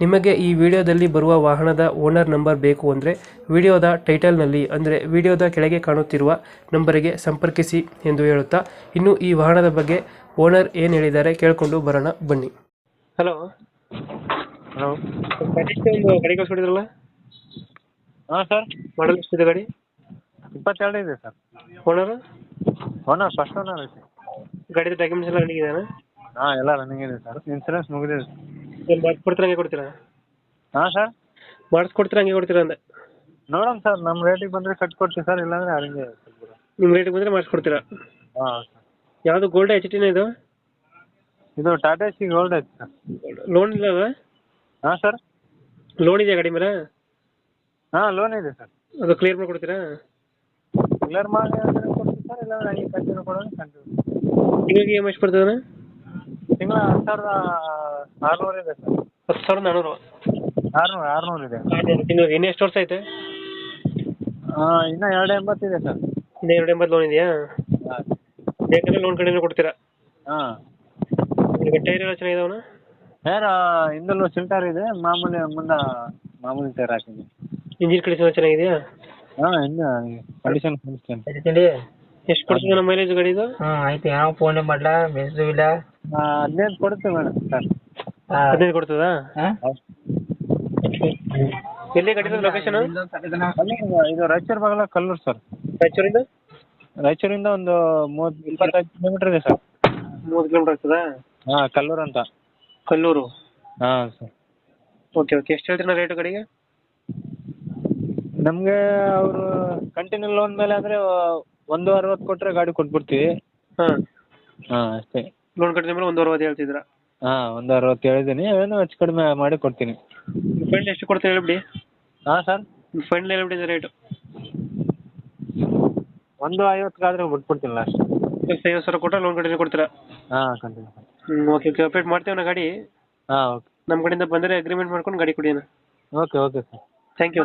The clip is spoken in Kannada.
ನಿಮಗೆ ಈ ವಿಡಿಯೋದಲ್ಲಿ ಬರುವ ವಾಹನದ ಓನರ್ ನಂಬರ್ ಬೇಕು ಅಂದರೆ ವಿಡಿಯೋದ ಟೈಟಲ್ನಲ್ಲಿ ಅಂದರೆ ವಿಡಿಯೋದ ಕೆಳಗೆ ಕಾಣುತ್ತಿರುವ ನಂಬರಿಗೆ ಸಂಪರ್ಕಿಸಿ ಎಂದು ಹೇಳುತ್ತಾ ಇನ್ನು ಈ ವಾಹನದ ಬಗ್ಗೆ ಓನರ್ ಏನು ಹೇಳಿದ್ದಾರೆ ಕೇಳಿಕೊಂಡು ಬರೋಣ ಬನ್ನಿ. ಹಲೋ. ಹಲೋ. ಒಂದು ಗಾಡಿ ಕಳ್ಸ್ಕೊಡಿದ್ರಲ್ಲ? ಹಾಂ ಸರ್. ಮಾಡಲ್ ಎಷ್ಟಿದೆ ಗಾಡಿ? ಇಪ್ಪತ್ತೆರಡು ಇದೆ sir. Owner? Owner first owner ಐತೆ. ಗಾಡಿದ ಡಾಕ್ಯುಮೆಂಟ್ಸ್ ಎಲ್ಲ ರನ್ನಿಂಗ್ ಇದೆಯಾ ಹಾಂ ಎಲ್ಲ ರನ್ನಿಂಗ್ ಇದೆ ಸರ್. ಇನ್ಸೂರೆನ್ಸ್ ಮುಗಿದಿದೆ. ಏನು ಮಾಡಿಸ್ಕೊಡ್ತೀರಾ ಹಂಗೆ ಕೊಡ್ತೀರಾ? ಹಾಂ ಸರ್ ಮಾಡಿಸ್ಕೊಡ್ತೀರಾ ಹಂಗೆ ಕೊಡ್ತೀರಾ ಅಂದೆ. ನೋಡೋಣ ಸರ್ ನಮ್ಮ ರೇಟಿಗೆ ಬಂದರೆ ಕಟ್ಕೊಡ್ತೀವಿ ಸರ್ ಇಲ್ಲಾಂದ್ರೆ ಹಂಗೆ ನಿಮ್ಮ ರೇಟಿಗೆ ಬಂದರೆ ಮಾಡಿಸ್ಕೊಡ್ತೀರಾ? ಹಾಂ ಯಾವುದು ಗೋಲ್ಡ್ ಎಚ್ ಟಿನ ಇದು? ಇದು ಟಾಟಾ ಸಿ ಗೋಲ್ಡ್ ಐತೆ ಸರ್ ಲೋನ್ ಇಲ್ಲ ಹಾಂ ಸರ್ ಲೋನ್ ಇದೆಯಾ ಗಾಡಿ ಮೇಲೆ? ಹಾಂ ಲೋನ್ ಇದೆ ಸರ್ ಅದು ಕ್ಲಿಯರ್ ಮಾಡಿ ಕೊಡ್ತೀರಾ ಕ್ಲಿಯರ್ ಮಾಡಿ ಅಂದರೆ ಕೊಡ್ತೀವಿ ಸರ್ ಇಲ್ಲಾಂದ್ರೆ ಹಂಗೆ ಕಂಟಿನ್ಯೂ ಕೊಡೋಣ ಕಂಟಿನ್ಯೂ ತಿಂಗಳಿಗೆ ಇ ಎಂ ಎಷ್ಟು ಬರ್ತದೆ ತಿಂಗಳ ಹತ್ತು ಸಾವಿರದ ಆರುನೂರು ಇದೆ ಸರ್. ಹತ್ತು ಸಾವಿರದ ನಾನ್ನೂರು ಆರುನೂರು ಆರುನೂರು ಇದೆ. ತಿಂಗಳಿಗೆ ಇನ್ನು ಎಷ್ಟು ವರ್ಷ ಐತೆ? ಹಾಂ ಇನ್ನೂ ಎರಡು ಎಂಬತ್ತಿದೆ ಸರ್. ಇನ್ನು ಎರಡು ಎಂಬತ್ತು ಲೋನ್ ಇದೆಯಾ? ಹಾಂ. ಬೇಕಂದ್ರೆ ಲೋನ್ ಕಡೆ ಕೊಡ್ತೀರಾ? ಹಾಂ. ಈಗ ಟೈರ್ ಎಲ್ಲ ಚೆನ್ನಾಗಿದಾವಣ ಟೈರ್ ಹಿಂದಲ್ಲೂ ಸಿಲ್ಟರ್ ಇದೆ. ಮಾಮೂಲಿ ಮುಂದೆ ಮಾಮೂಲಿ ಟೈರ್ ಹಾಕಿದ್ದೀನಿ. ಇಂಜಿನ್ ಕಂಡೀಷನ್ ಚೆನ್ನಾಗಿದೆಯಾ? ಹಾಂ ಇನ್ನು ಕಂಡೀಷನ್ ಕಂಡೀಷನ್ ಎಷ್ಟು ಕೊಡ್ತದೆ ನಮ್ಮ ಮೈಲೇಜ್ ಗಾಡಿದು ಹಾಂ ಆಯ್ತು. ಯಾವ ಫೋನ್ ಮಾಡಲ? ಮೆಸೇಜ್ ಇಲ್ಲ? ಹದಿನೈದು ಕೊಡುತ್ತೆ ಮೇಡಮ್ ಸರ್ ಹದಿನೈದು ಕೊಡ್ತದಾ? ಎಲ್ಲಿ ಗಾಡಿ ಲೊಕೇಶನ್ ಇದು ರಾಯಚೂರು ಬಾಗಲ ಕಲ್ಲೂರು ಸರ್. ರಾಯಚೂರಿಂದ? ರಾಯಚೂರಿಂದ ಒಂದು ಮೂವತ್ತು ಇಪ್ಪತ್ತೈದು ಕಿಲೋಮೀಟರ್ ಇದೆ ಸರ್. ಮೂವತ್ತು ಕಿಲೋಮೀಟರ್ ಆಗ್ತದಾ? ಹಾಂ ಕಲ್ಲೂರು ಅಂತ. ಕಲ್ಲೂರು? ಹಾಂ ಸರ್. ಓಕೆ ಓಕೆ ಎಷ್ಟು ಹೇಳ್ತೀರಾ ರೇಟು ಕಡೆಗೆ? ನಮಗೆ ಅವರು ಕಂಟಿನ್ಯೂ ಲೋನ್ ಮೇಲೆ ಆದ್ರೆ ಒಂದು ಅರವತ್ತು ಕೊಟ್ಟರೆ ಗಾಡಿ ಕೊಟ್ಬಿಡ್ತೀವಿ. ಹಾಂ. ಹಾಂ ಅಷ್ಟೇ. ಲೋನ್ ಕಟ್ಟಿದ ಮೇಲೆ ಒಂದು ಅರವತ್ತು ಹೇಳ್ತಿದ್ದೀರಾ? ಹಾಂ ಒಂದು ಅರವತ್ತು ಹೇಳಿದ್ದೀನಿ. ಏನು ಹೆಚ್ಚು ಕಡಿಮೆ ಮಾಡಿ ಕೊಡ್ತೀನಿ. ಫೈನಲ್ ಎಷ್ಟು ಕೊಡ್ತೀರಾ ಹೇಳ್ಬಿಡಿ. ಹಾ ಸರ್ ಫೈನಲ್ ಹೇಳ್ಬಿಡಿ ರೇಟು ಒಂದು ಐವತ್ತಿಗಾದ್ರೆ ಬಿಟ್ಬಿಡ್ತೀನಿ ಲಾಸ್ಟ್ ಎಷ್ಟು ಐವತ್ತು ಸಾವಿರ ಕೊಟ್ಟರೆ ಲೋನ್ ಕಟ್ಟಿನ ಕೊಡ್ತೀರಾ? ಹಾ ಕಂಟಿನ್ಯೂ ಹ್ಞೂ ಓಕೆ ಓಕೆ ಅಪ್ಡೇಟ್ ಮಾಡ್ತೀವಿ ನಾ ಗಾಡಿ. ಹಾ ಓಕೆ ನಮ್ಮ ಕಡೆಯಿಂದ ಬಂದರೆ ಅಗ್ರಿಮೆಂಟ್ ಮಾಡ್ಕೊಂಡು ಗಾಡಿ ಕೊಡಿ okay okay sir thank you